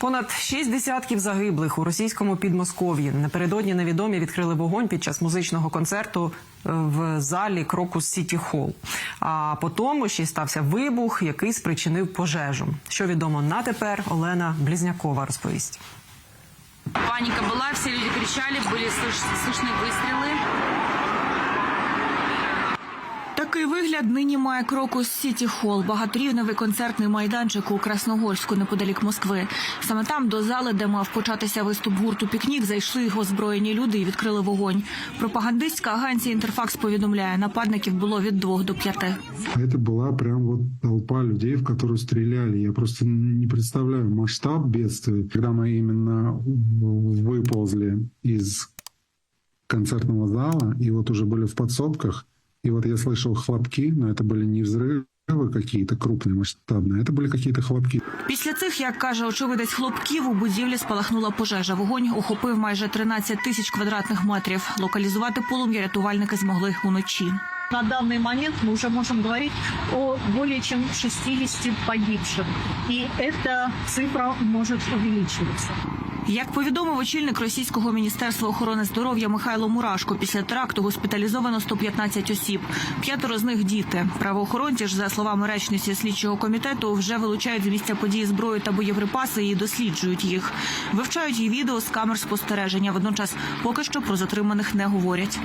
Понад шість десятків загиблих у російському Підмосков'ї. Напередодні невідомі відкрили вогонь під час музичного концерту е, в залі Крокус Сіті Холл. А потім ще й стався вибух, який спричинив пожежу. Що відомо на тепер, Олена Близнякова розповість. Паника была, все люди кричали, были слыш- слышны выстрелы. Такий вигляд нині має крокус Сіті Холл, багаторівневий концертний майданчик у Красногорську неподалік Москви. Саме там до зали, де мав початися виступ гурту Пікнік, зайшли озброєні люди і відкрили вогонь. Пропагандистська агенція Інтерфакс повідомляє, нападників було від двох до п'яти. Это была прям вот толпа людей, в которую стреляли. Я просто не представляю масштаб бедствия, когда мы именно выползли из концертного зала и вот уже были в подсобках. И вот я слышал хлопки, но это были не взрывы какие-то крупные, масштабные, это были какие-то хлопки. Після цих, як каже очевидець хлопків, у будівлі спалахнула пожежа. Вогонь охопив майже 13 тисяч квадратних метрів. Локалізувати полум'я рятувальники змогли уночі. На данный момент мы уже можем говорить о более чем 60 погибших. И эта цифра может увеличиваться. Як повідомив очільник російського міністерства охорони здоров'я Михайло Мурашко, після теракту госпіталізовано 115 осіб. П'ятеро з них діти. Правоохоронці ж, за словами речниці слідчого комітету, вже вилучають з місця події зброю та боєприпаси і досліджують їх. Вивчають і відео з камер спостереження. Водночас поки що про затриманих не говорять.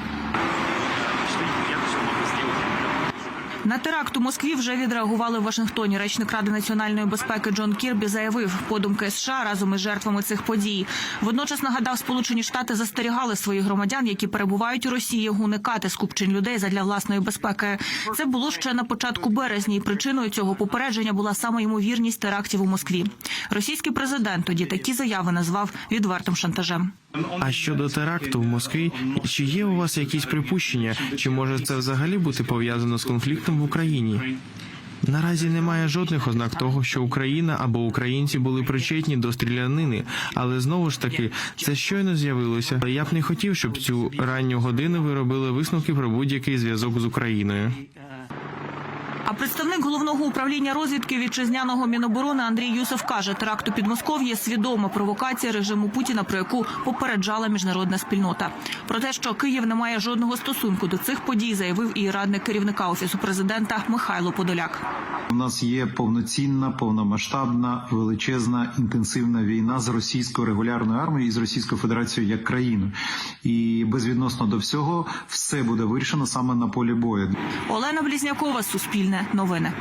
На теракт у Москві вже відреагували в Вашингтоні. Речник Ради національної безпеки Джон Кірбі заявив, подумки США разом із жертвами цих подій. Водночас нагадав, Сполучені Штати застерігали своїх громадян, які перебувають у Росії, уникати скупчень людей задля власної безпеки. Це було ще на початку березня, і причиною цього попередження була саме ймовірність терактів у Москві. Російський президент тоді такі заяви назвав відвертим шантажем. А щодо теракту в Москві, чи є у вас якісь припущення, чи може це взагалі бути пов'язано з конфліктом в Україні? Наразі немає жодних ознак того, що Україна або українці були причетні до стрілянини, але знову ж таки це щойно з'явилося. Я б не хотів, щоб цю ранню годину ви робили висновки про будь-який зв'язок з Україною. А представник головного управління розвідки вітчизняного міноборони Андрій Юсов каже, теракт у Підмосков'ї – свідома провокація режиму Путіна, про яку попереджала міжнародна спільнота. Про те, що Київ не має жодного стосунку до цих подій, заявив і радник керівника офісу президента Михайло Подоляк. У нас є повноцінна, повномасштабна, величезна інтенсивна війна з російською регулярною армією і з Російською Федерацією як країною. І безвідносно до всього, все буде вирішено саме на полі бою. Олена Блізнякова, Новини.